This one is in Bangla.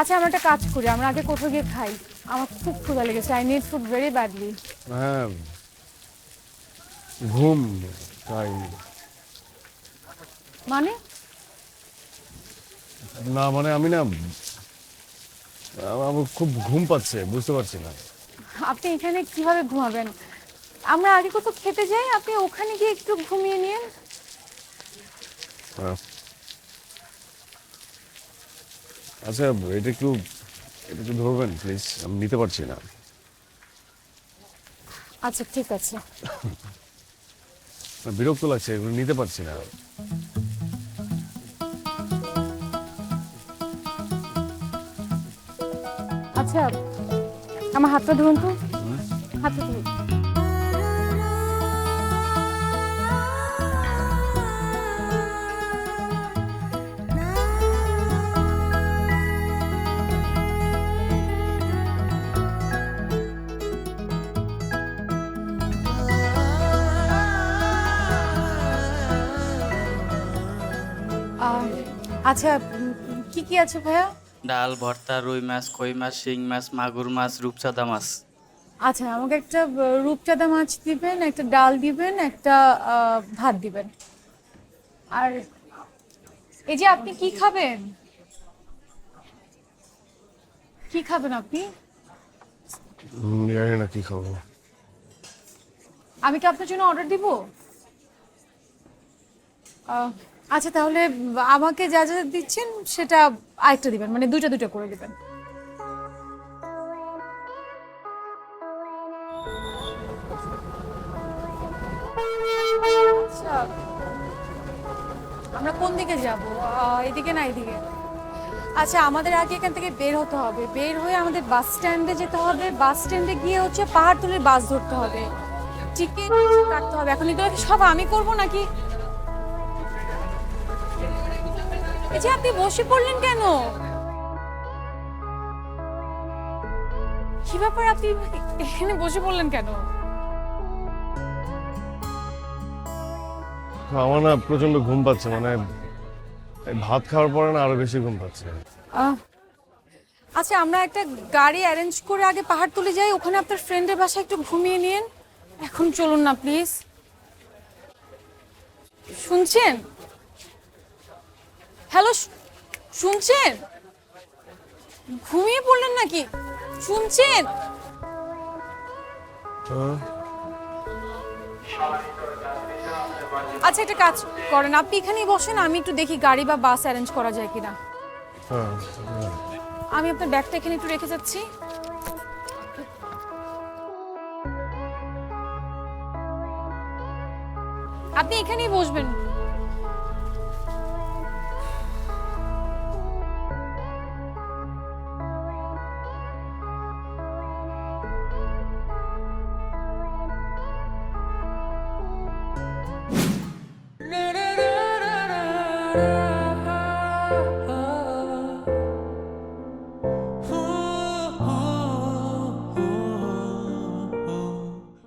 আচ্ছা আমরা একটা কাজ করি আমরা আগে কোথাও গিয়ে খাই। আমার খুব ক্ষুধা লেগেছে I need food very badly হ্যাঁ ঘুম তাই। মানে? না মানে আমি না আমার খুব ঘুম পাচ্ছে বুঝতে পারছি না। আপনি এখানে কীভাবে ঘুমাবেন? আমরা আগে কোথাও খেতে যাই আপনি ওখানে গিয়ে একটু ঘুমিয়ে নিন। আচ্ছা এটা একটু এটা একটু ধরবেন প্লিজ আমি নিতে পারছি না। আচ্ছা ঠিক আছে। বিরক্ত লাগছে এগুলো নিতে পারছি না। আচ্ছা আমার হাতটা ধরুন তো। হাতটা ধরুন। আচ্ছা কি কি আছে ভাইয়া? ডাল ভর্তা রুই মাছ কই মাছ শিং মাছ মাগুর মাছ রূপচাঁদা মাছ। আচ্ছা আমাকে একটা রূপচাঁদা মাছ দিবেন একটা ডাল দিবেন একটা ভাত দিবেন। আর এই যে আপনি কি খাবেন? কি খাবেন আপনি? জানি না কি খাব। আমি কি আপনার জন্য অর্ডার দিব? আহ, আচ্ছা তাহলে আমাকে যা যা দিচ্ছেন সেটা আরেকটা দিবেন মানে দুটো দুটো করে দিবেন। আচ্ছা আমরা কোন দিকে যাব? এদিকে না এদিকে? আচ্ছা আমাদের আগে এখান থেকে বের হতে হবে। বের হয়ে আমাদের বাস স্ট্যান্ডে যেতে হবে। বাস স্ট্যান্ডে গিয়ে হচ্ছে পাহাড়তলির বাস ধরতে হবে। টিকিট কাটতে হবে। এখন এগুলো সব আমি করব নাকি এই যে আপনি বসে পড়লেন কেন? কি ব্যাপার আপনি এখানে বসে পড়লেন কেন? আমার না প্রচণ্ড ঘুম পাচ্ছে মানে ভাত খাওয়ার পরে না আরও বেশি ঘুম পাচ্ছে। আচ্ছা আমরা একটা গাড়ি অ্যারেঞ্জ করে আগে পাহাড় তুলে যাই ওখানে আপনার ফ্রেন্ডের বাসায় একটু ঘুমিয়ে নিন। এখন চলুন না প্লিজ শুনছেন? হ্যালো শুনছেন? ঘুমিয়ে পড়লেন নাকি? শুনছেন? আচ্ছা একটা কাজ করেন। আপনি এখানেই বসেন, আমি একটু দেখি গাড়ি বা বাস অ্যারেঞ্জ করা যায় কিনা। আমি আপনার ব্যাগটা এখানে একটু রেখে যাচ্ছি। আপনি এখানেই বসবেন।